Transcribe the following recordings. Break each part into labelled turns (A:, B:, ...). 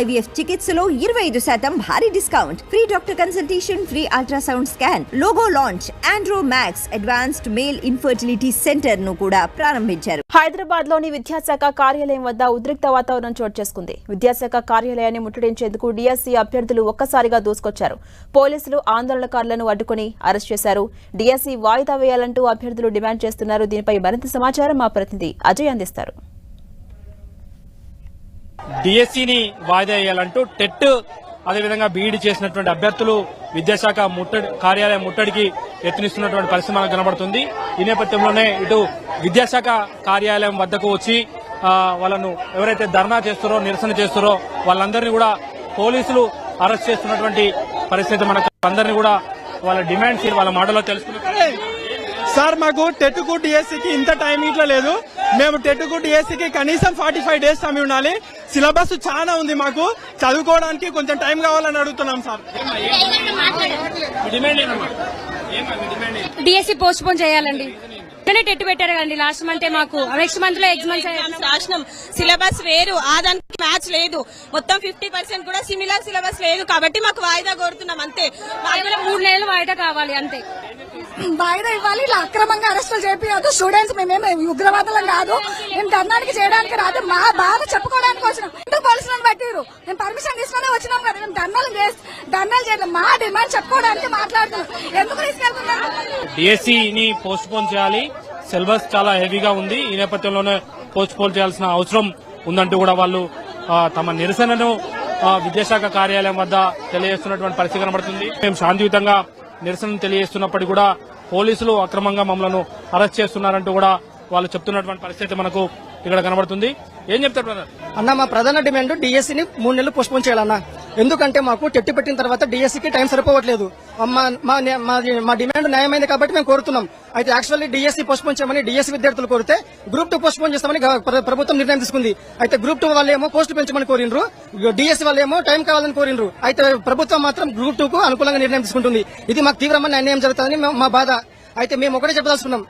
A: IVF చికిత్సలో ఇరవై ఐదు శాతం భారీ discount. Free doctor consultation free ultrasound scan logo launch Andro Max advanced male infertility సెంటర్ను కూడా ప్రారంభించారు.
B: హైదరాబాద్లోని విద్యాశాఖ కార్యాలయం వద్ద ఉద్రిక్త వాతావరణం చోటు చేసుకుంది. విద్యాశాఖ కార్యాలయాన్ని ముట్టడించేందుకు డిఎస్సీ అభ్యర్థులు ఒక్కసారిగా దూసుకొచ్చారు. పోలీసులు ఆందోళనకారులను అడ్డుకుని అరెస్ట్ చేశారు. డిఎస్సీ వాయిదా వేయాలంటూ అభ్యర్థులు డిమాండ్ చేస్తున్నారు. దీనిపై మరింత సమాచారం మా ప్రతినిధి అజయ్ అందిస్తారు.
C: డిఎస్సిని వాయిదా వేయాలంటూ టెట్ అదేవిధంగా బీఈడి చేసినటువంటి అభ్యర్థులు విద్యాశాఖ ముట్టడి కార్యాలయం ముట్టడికి యత్నిస్తున్నటువంటి పరిస్థితి మనకు కనబడుతుంది. ఈ నేపథ్యంలోనే ఇటు విద్యాశాఖ కార్యాలయం వద్దకు వచ్చి వాళ్ళను ఎవరైతే ధర్నా చేస్తారో నిరసన చేస్తారో వాళ్ళందరినీ కూడా పోలీసులు అరెస్ట్ చేస్తున్నటువంటి పరిస్థితి మనకు అందరినీ కూడా వాళ్ళ డిమాండ్స్ వాళ్ళ మాటలో తెలుసుకున్నారు
D: సార్ మాకు టెట్కు డిఎస్సికి ఇంత టైం ఇట్లా లేదు. మేము టెట్కు డిఎస్సికి కనీసం ఫార్టీ ఫైవ్ డేస్ సమయం ఉండాలి. సిలబస్ చాలా ఉంది మాకు. చదువుకోవడానికి కొంచెం టైం కావాలని అడుగుతున్నాం సార్?
E: డిఎస్సి పోస్ట్ పోన్ చేయాలండి. కానీ టెట్ పెట్టారు కదండి లాస్ట్ మంత్ మాకు. నెక్స్ట్ మంత్లో ఎగ్జామ్స్
F: రాసినాం. సిలబస్ వేరు. ఆ దానికి మ్యాచ్ లేదు. మొత్తం ఫిఫ్టీ పర్సెంట్ కూడా సిమిలర్ సిలబస్ లేదు. కాబట్టి మాకు వాయిదా కోరుతున్నాం అంతే.
E: మూడు నెలలు వాయిదా కావాలి అంతే.
G: వాయిదా ఇవ్వాలి ఇలా అక్రమంగా అరెస్టులు చేపియద్దు. స్టూడెంట్స్ మేమేమి ఉగ్రవాదులం కాదు. మేము ధర్నానికి చేయడానికి రాదు. మా బాధ చెప్పుకోవడానికి వచ్చినాం ఎందుకు పోలీసులను పట్టిరు మేము పర్మిషన్ తీసుకునే వచ్చినాం కదా. మేము ధర్నాలు చేసి ధర్నాలు చేయడం మా డిమాండ్ చెప్పుకోవడానికి మాట్లాడుతున్నాం ఎందుకు తీసుకెళ్తున్నారు?
C: డిఎస్సిని పోస్ట్ పోన్ చేయాలి. సిలబస్ చాలా హెవీగా ఉంది. ఈ నేపథ్యంలోనే పోస్ట్ పోన్ చేయాల్సిన అవసరం ఉందంటూ కూడా వాళ్ళు తమ నిరసనను విద్యాశాఖ కార్యాలయం వద్ద తెలియజేస్తున్నటువంటి పరిస్థితి కనబడుతుంది. మేము శాంతియుతంగా నిరసన తెలియజేస్తున్నప్పటికీ కూడా పోలీసులు అక్రమంగా మమ్మలను అరెస్ట్ చేస్తున్నారంటూ కూడా వాళ్ళు చెప్తున్నటువంటి పరిస్థితి మనకు ఇక్కడ కనబడుతుంది. ఏం చెప్తారు బ్రదర్
H: అన్న మా ప్రధాన డిమాండ్ డిఎస్సిని మూడు నెలలు పోస్ట్పోన్ చేయాలన్నా. ఎందుకంటే మాకు టెట్టి పెట్టిన తర్వాత డిఎస్సికి టైం సరిపోవట్లేదు. మా మా డిమాండ్ న్యాయమైంది కాబట్టి మేము కోరుతున్నాం. అయితే యాక్చువల్లీ డిఎస్సి పోస్ట్పోన్ చేయమని డిఎస్సి విద్యార్థులు కోరితే గ్రూప్ టూ పోస్ట్పోన్ చేస్తామని ప్రభుత్వం నిర్ణయం తీసుకుంది. అయితే గ్రూప్ టూ వాళ్ళు ఏమో పోస్టు పెంచమని కోరిండ్రు. డిఎస్సీ వాళ్ళు టైం కావాలని కోరిండ్రు. అయితే ప్రభుత్వం మాత్రం గ్రూప్ టూ కు అనుకూలంగా నిర్ణయం తీసుకుంటుంది. ఇది మాకు తీవ్రమైన అన్యాయం జరుగుతుందని మా బాధ. అయితే మేము ఒకటే చెప్పదలుచుకున్నాం.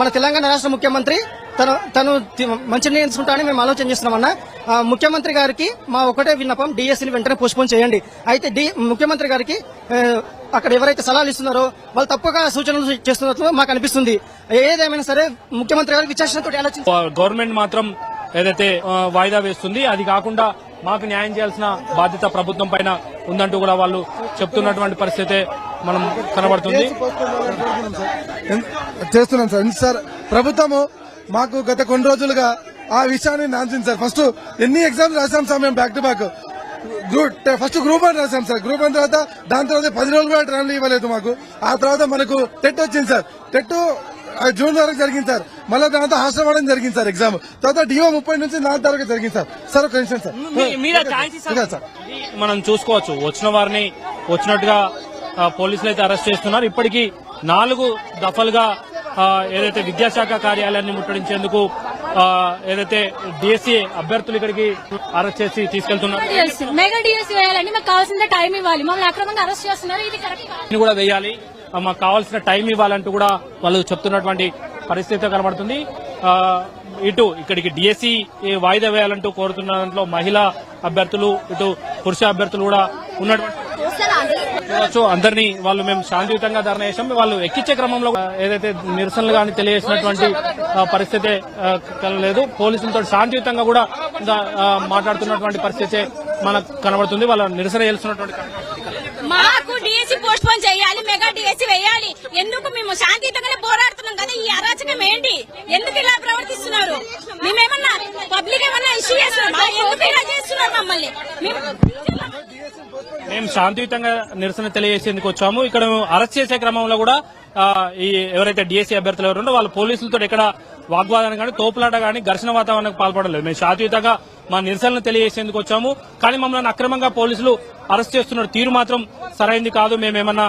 H: మన తెలంగాణ రాష్ట్ర ముఖ్యమంత్రి తను తను మంచి నిర్ణయం తీసుకుంటానని మేము ఆలోచన చేస్తున్నామన్న ఆ, ముఖ్యమంత్రి గారికి మా ఒకటే విన్నపం డిఎస్సీని వెంటనే పోస్ట్పోన్ చేయండి. అయితే డి ముఖ్యమంత్రి గారికి అక్కడ ఎవరైతే సలహాలు ఇస్తున్నారో వాళ్ళు తప్పుగా సూచనలు చేస్తున్నట్లు మాకు అనిపిస్తుంది. ఏదేమైనా సరే ముఖ్యమంత్రి గారికి ఆలోచించి
C: గవర్నమెంట్ మాత్రం ఏదైతే వాయిదా వేస్తుంది అది కాకుండా మాకు న్యాయం చేయాల్సిన బాధ్యత ప్రభుత్వం పైన ఉందంటూ కూడా వాళ్ళు చెప్తున్నటువంటి పరిస్థితి మనం కనబడుతుంది.
I: చేస్తున్నాం సార్. సార్? ప్రభుత్వము మాకు గత కొన్ని రోజులుగా ఆ విషయాన్ని నాంచింది సార్. ఫస్ట్ ఎన్ని ఎగ్జామ్స్ రాసాం సార్ మేము back to back group first group one రాసాం సార్. గ్రూప్ వన్ తర్వాత దాని తర్వాత పది రోజులు కూడా ట్రైన్లు ఇవ్వలేదు మాకు. ఆ తర్వాత మనకు టెట్ వచ్చింది సార్. టెట్ జూన్ వరకు జరిగింది సార్. మళ్ళీ దాని తర్వాత హాస్టల్ పడడం జరిగింది సార్ ఎగ్జామ్ తర్వాత డిఓ ముప్పై నుంచి నాలుగు వరకు జరిగింది సార్. సార్ ఒక నిమిషం సార్. ఇదే సార్
C: మనం చూసుకోవచ్చు. వచ్చిన వారిని వచ్చినట్టుగా ఆ, పోలీసులు అయితే అరెస్ట్ చేస్తున్నారు. ఇప్పటికీ నాలుగు దఫలుగా ఏదైతే విద్యాశాఖ కార్యాలయాన్ని ముట్టడించేందుకు ఏదైతే డిఎస్సీ అభ్యర్థులు ఇక్కడికి అరెస్ట్ చేసి తీసుకెళ్తున్నారు.
E: మెగా డిఎస్సి వేయాలండి. మాకు కావాల్సిన టైం ఇవ్వాలి. మమ్మల్ని అక్రమంగా అరెస్ట్ చేస్తున్నారు. ఇది కరెక్ట్
C: కూడా వేయాలి. మాకు కావాల్సిన టైం ఇవ్వాలంటూ కూడా వాళ్ళు చెప్తున్నటువంటి పరిస్థితి కనబడుతుంది. ఇటు ఇక్కడికి డిఎస్సి వాయిదా వేయాలంటూ కోరుతున్న దాంట్లో మహిళా అభ్యర్థులు ఇటు పురుష అభ్యర్థులు కూడా ఉన్నటువంటి చూడొచ్చు అందరినీ వాళ్ళు మేము శాంతియుతంగా ధర్నా చేసాం వాళ్ళు ఎక్కించే క్రమంలో ఏదైతే నిరసనలు కానీ తెలియజేసినటువంటి పరిస్థితి కలలేదు పోలీసులతో శాంతియుతంగా కూడా మాట్లాడుతున్నటువంటి పరిస్థితి మనకు కనబడుతుంది. వాళ్ళ నిరసన చేస్తున్నటువంటి
F: మాకు డిఎస్సీ పోస్ట్ పోన్ చేయాలి మెగా డిఎస్సీ వేయాలి. ఎందుకు మేము శాంతియుతంగానే పోరాడుతున్నాం కదా? ఈ అరాచకం ఏంటి? ఎందుకు ఇలా ప్రవర్తిస్తున్నారు? మేమేమన్నా పబ్లిక్ ఏమన్నా ఇష్యూ చేస్తున్నారు ఎందుకు ఇలా చేస్తున్నారు మమ్మల్ని?
C: శాంతియుతంగా నిరసన తెలియజేసేందుకు వచ్చాము. ఇక్కడ మేము అరెస్ట్ చేసే క్రమంలో కూడా ఈ ఎవరైతే డిఎస్సీ అభ్యర్థులు ఎవరు ఉండో వాళ్ళ పోలీసులతో ఎక్కడ వాగ్వాదం కానీ తోపులాట కానీ ఘర్షణ వాతావరణానికి పాల్పడలేదు మేము శాంతియుతంగా మా నిరసనలు తెలియజేసేందుకు వచ్చాము. కానీ మమ్మల్ని అక్రమంగా పోలీసులు అరెస్ట్ చేస్తున్న తీరు మాత్రం సరైంది కాదు. మేమేమన్నా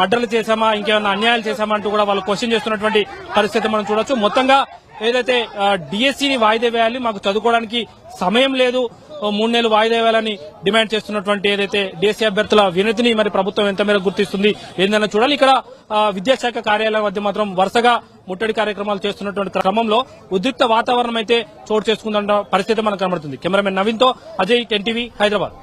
C: మర్డర్లు చేశామా ఇంకేమన్నా అన్యాయాలు చేశామా అంటూ కూడా వాళ్ళు క్వశ్చన్ చేస్తున్నటువంటి పరిస్థితి మనం చూడొచ్చు. మొత్తంగా ఏదైతే డిఎస్సీని వాయిదా వేయాలి మాకు చదువుకోవడానికి సమయం లేదు మూడు నెలలు వాయిదా వేయాలని డిమాండ్ చేస్తున్నటువంటి ఏదైతే డిఎస్సీ అభ్యర్థుల వినతిని మరి ప్రభుత్వం ఎంత మేరకు గుర్తిస్తుంది ఏందన్నా చూడాలి. ఇక్కడ విద్యాశాఖ కార్యాలయం మధ్య మాత్రం వరుసగా ముట్టడి కార్యక్రమాలు చేస్తున్నటువంటి క్రమంలో ఉద్రిక్త వాతావరణం అయితే చోటు చేసుకుందన్న పరిస్థితి మనకు కనబడుతుంది. కెమెరామెన్ నవీన్తో అజయ్ ఎన్టీవీ హైదరాబాద్.